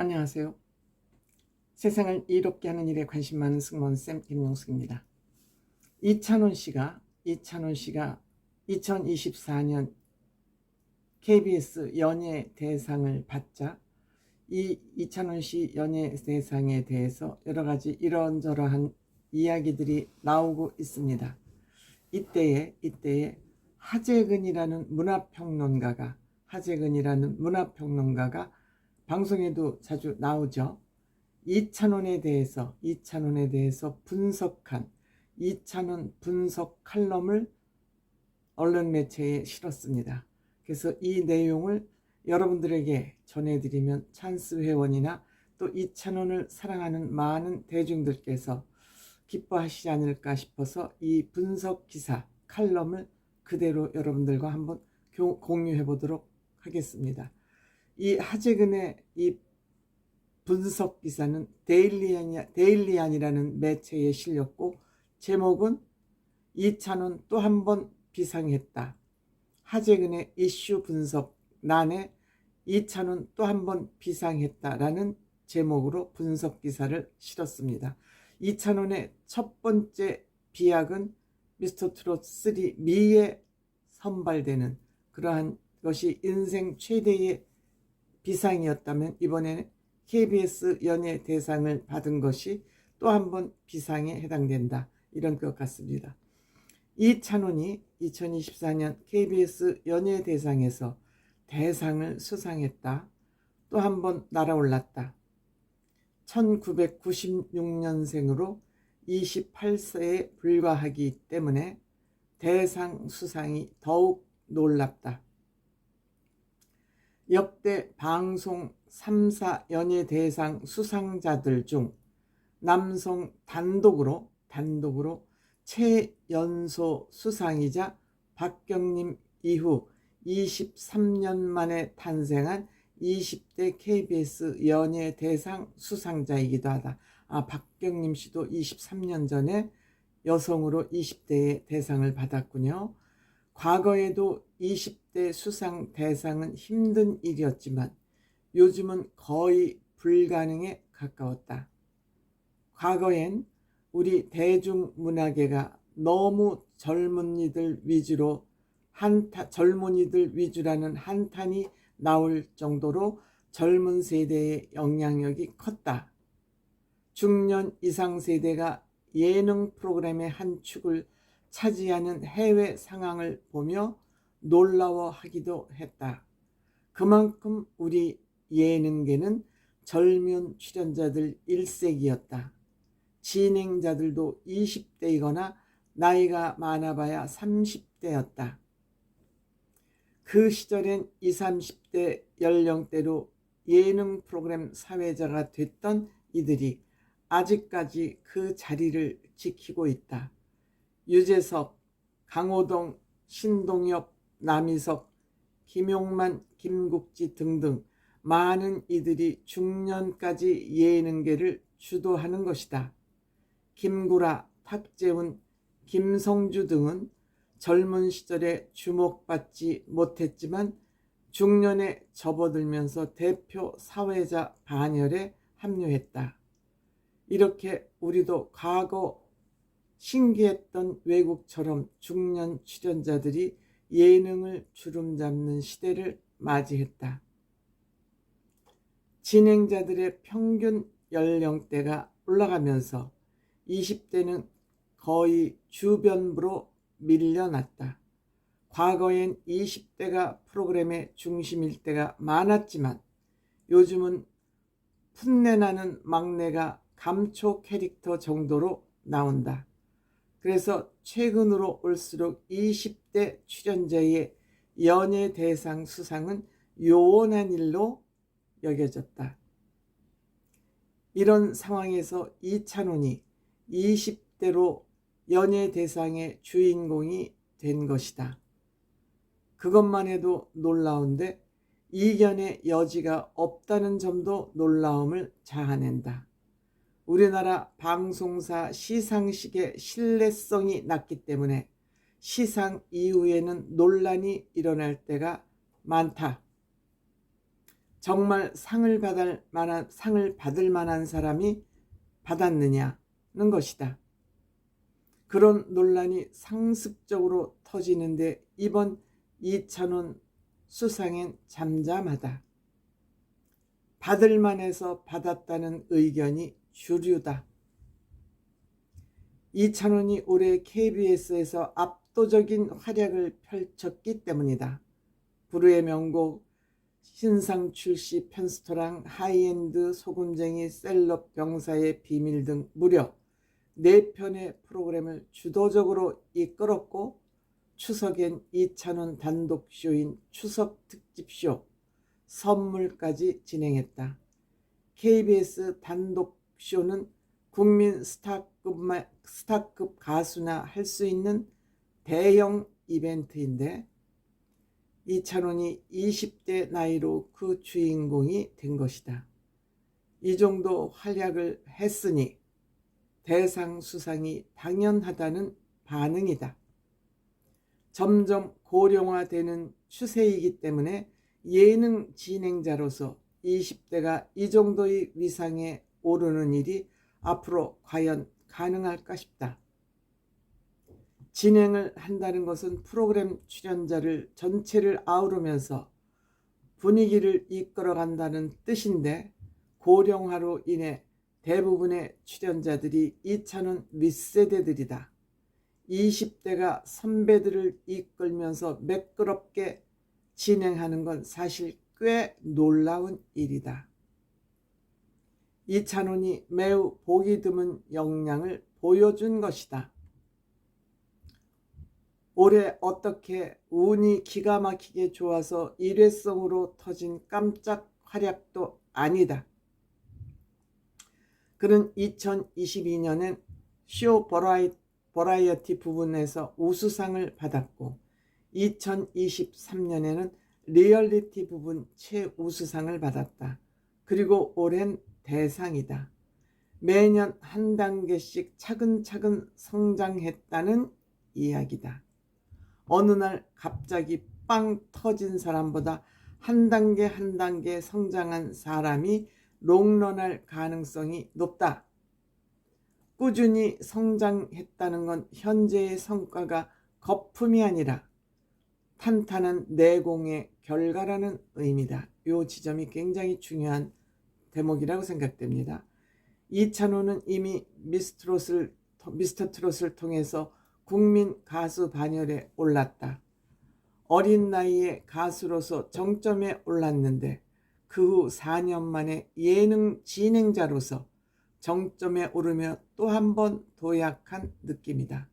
안녕하세요. 세상을 이롭게 하는 일에 관심 많은 승무원쌤 김용숙입니다. 이찬원 씨가 이찬원 씨가 2024년 KBS 연예 대상을 받자 이 이찬원 씨 연예 대상에 대해서 여러 가지 이런저러한 이야기들이 나오고 있습니다. 이때에 이때에 하재근이라는 문화평론가가 하재근이라는 문화평론가가 방송에도 자주 나오죠. 이찬원에 대해서 이찬원에 대해서 분석한 이찬원 분석 칼럼을 언론 매체에 실었습니다. 그래서 이 내용을 여러분들에게 전해드리면 찬스 회원이나 또 이찬원을 사랑하는 많은 대중들께서 기뻐하시지 않을까 싶어서 이 분석 기사 칼럼을 그대로 여러분들과 한번 공유해 보도록 하겠습니다. 이 하재근의 이 분석 기사는 데일리안, 데일리안이라는 매체에 실렸고 제목은 이찬원 또 한 번 비상했다. 하재근의 이슈 분석 난에 이찬원 또 한 번 비상했다라는 제목으로 분석 기사를 실었습니다. 이찬원의 첫 번째 비약은 미스터 트롯 3 미에 선발되는 그러한 것이 인생 최대의 비상이었다면 이번에는 KBS 연예 대상을 받은 것이 또 한 번 비상에 해당된다. 이런 것 같습니다. 이찬원이 2024년 KBS 연예 대상에서 대상을 수상했다. 또 한 번 날아올랐다. 1996년생으로 28세에 불과하기 때문에 대상 수상이 더욱 놀랍다. 역대 방송 3사 연예대상 수상자들 중 남성 단독으로 단독으로 최연소 수상이자 박경림 이후 23년 만에 탄생한 20대 KBS 연예대상 수상자이기도 하다. 아, 박경림 씨도 23년 전에 여성으로 20대의 대상을 받았군요. 과거에도 20대 수상 대상은 힘든 일이었지만 요즘은 거의 불가능에 가까웠다. 과거엔 우리 대중문화계가 너무 젊은이들 위주로 한타, 젊은이들 위주라는 한탄이 나올 정도로 젊은 세대의 영향력이 컸다. 중년 이상 세대가 예능 프로그램의 한 축을 차지하는 해외 상황을 보며 놀라워하기도 했다. 그만큼 우리 예능계는 젊은 출연자들 일색이었다. 진행자들도 20대이거나 나이가 많아봐야 30대였다. 그 시절엔 20, 30대 연령대로 예능 프로그램 사회자가 됐던 이들이 아직까지 그 자리를 지키고 있다. 유재석, 강호동, 신동엽, 남희석, 김용만, 김국지 등등 많은 이들이 중년까지 예능계를 주도하는 것이다. 김구라, 탁재훈, 김성주 등은 젊은 시절에 주목받지 못했지만 중년에 접어들면서 대표 사회자 반열에 합류했다. 이렇게 우리도 과거 신기했던 외국처럼 중년 출연자들이 예능을 주름잡는 시대를 맞이했다. 진행자들의 평균 연령대가 올라가면서 20대는 거의 주변부로 밀려났다. 과거엔 20대가 프로그램의 중심일 때가 많았지만 요즘은 풋내나는 막내가 감초 캐릭터 정도로 나온다. 그래서 최근으로 올수록 20대 출연자의 연예 대상 수상은 요원한 일로 여겨졌다. 이런 상황에서 이찬원이 20대로 연예 대상의 주인공이 된 것이다. 그것만 해도 놀라운데 이견의 여지가 없다는 점도 놀라움을 자아낸다. 우리나라 방송사 시상식의 신뢰성이 낮기 때문에 시상 이후에는 논란이 일어날 때가 많다. 정말 상을 받을 만한 상을 받을 만한 사람이 받았느냐는 것이다. 그런 논란이 상습적으로 터지는데 이번 이찬원 수상엔 잠잠하다. 받을 만해서 받았다는 의견이 주류다. 이찬원이 올해 KBS에서 압도적인 활약을 펼쳤기 때문이다. 부르의 명곡 신상 출시 편스토랑 하이엔드 소금쟁이 셀럽 병사의 비밀 등 무려 4편의 프로그램을 주도적으로 이끌었고 추석엔 이찬원 단독 쇼인 추석 특집쇼 선물까지 진행했다. KBS 단독 쇼는 국민 스타급, 스타급 가수나 할 수 있는 대형 이벤트인데 이찬원이 20대 나이로 그 주인공이 된 것이다. 이 정도 활약을 했으니 대상 수상이 당연하다는 반응이다. 점점 고령화되는 추세이기 때문에 예능 진행자로서 20대가 이 정도의 위상에 오르는 일이 앞으로 과연 가능할까 싶다. 진행을 한다는 것은 프로그램 출연자를 전체를 아우르면서 분위기를 이끌어 간다는 뜻인데 고령화로 인해 대부분의 출연자들이 이차는 윗세대들이다. 20대가 선배들을 이끌면서 매끄럽게 진행하는 건 사실 꽤 놀라운 일이다. 이찬원이 매우 보기 드문 역량을 보여준 것이다. 올해 어떻게 운이 기가 막히게 좋아서 일회성으로 터진 깜짝 활약도 아니다. 그는 2022년엔 쇼 버라이, 버라이어티 부분에서 우수상을 받았고 2023년에는 리얼리티 부분 최우수상을 받았다. 그리고 올해는 대상이다. 매년 한 단계씩 차근차근 성장했다는 이야기다. 어느 날 갑자기 빵 터진 사람보다 한 단계 한 단계 성장한 사람이 롱런할 가능성이 높다. 꾸준히 성장했다는 건 현재의 성과가 거품이 아니라 탄탄한 내공의 결과라는 의미다. 이 지점이 굉장히 중요한 대목이라고 생각됩니다. 이찬호는 이미 미스트롯을, 미스터 트롯을 통해서 국민 가수 반열에 올랐다. 어린 나이에 가수로서 정점에 올랐는데 그 후 4년 만에 예능 진행자로서 정점에 오르며 또 한 번 도약한 느낌이다.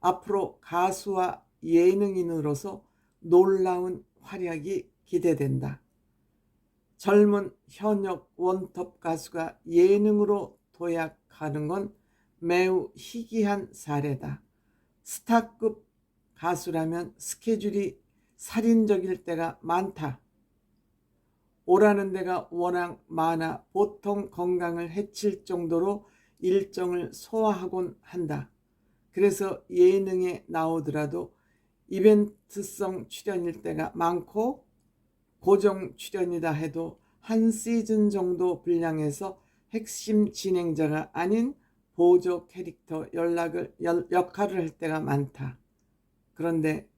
앞으로 가수와 예능인으로서 놀라운 활약이 기대된다. 젊은 현역 원톱 가수가 예능으로 도약하는 건 매우 희귀한 사례다. 스타급 가수라면 스케줄이 살인적일 때가 많다. 오라는 데가 워낙 많아 보통 건강을 해칠 정도로 일정을 소화하곤 한다. 그래서 예능에 나오더라도 이벤트성 출연일 때가 많고 고정 출연이다 해도 한 시즌 정도 분량에서 핵심 진행자가 아닌 보조 캐릭터 연락을 역할을 할 때가 많다. 그런데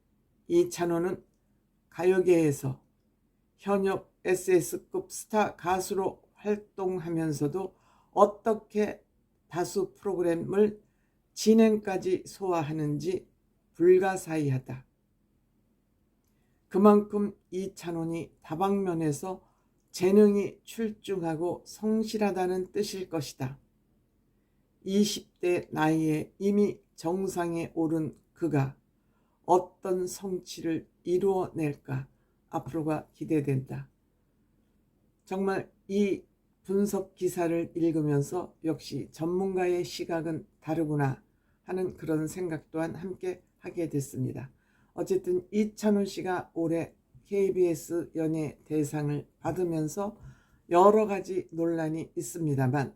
이찬호는 가요계에서 현역 SS급 스타 가수로 활동하면서도 어떻게 다수 프로그램을 진행까지 소화하는지 불가사의하다. 그만큼 이찬원이 다방면에서 재능이 출중하고 성실하다는 뜻일 것이다. 20대 나이에 이미 정상에 오른 그가 어떤 성취를 이루어낼까 앞으로가 기대된다. 정말 이 분석 기사를 읽으면서 역시 전문가의 시각은 다르구나 하는 그런 생각 또한 함께 하게 됐습니다. 어쨌든 이찬훈 씨가 올해 KBS 연예 대상을 받으면서 여러 가지 논란이 있습니다만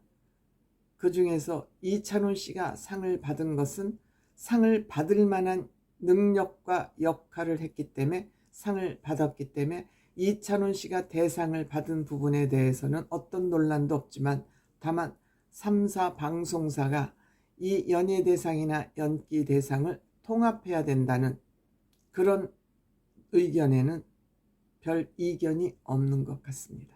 그 중에서 이찬훈 씨가 상을 받은 것은 상을 받을 만한 능력과 역할을 했기 때문에 상을 받았기 때문에 이찬훈 씨가 대상을 받은 부분에 대해서는 어떤 논란도 없지만 다만 3사 방송사가 이 연예대상이나 연기대상을 통합해야 된다는 그런 의견에는 별 이견이 없는 것 같습니다.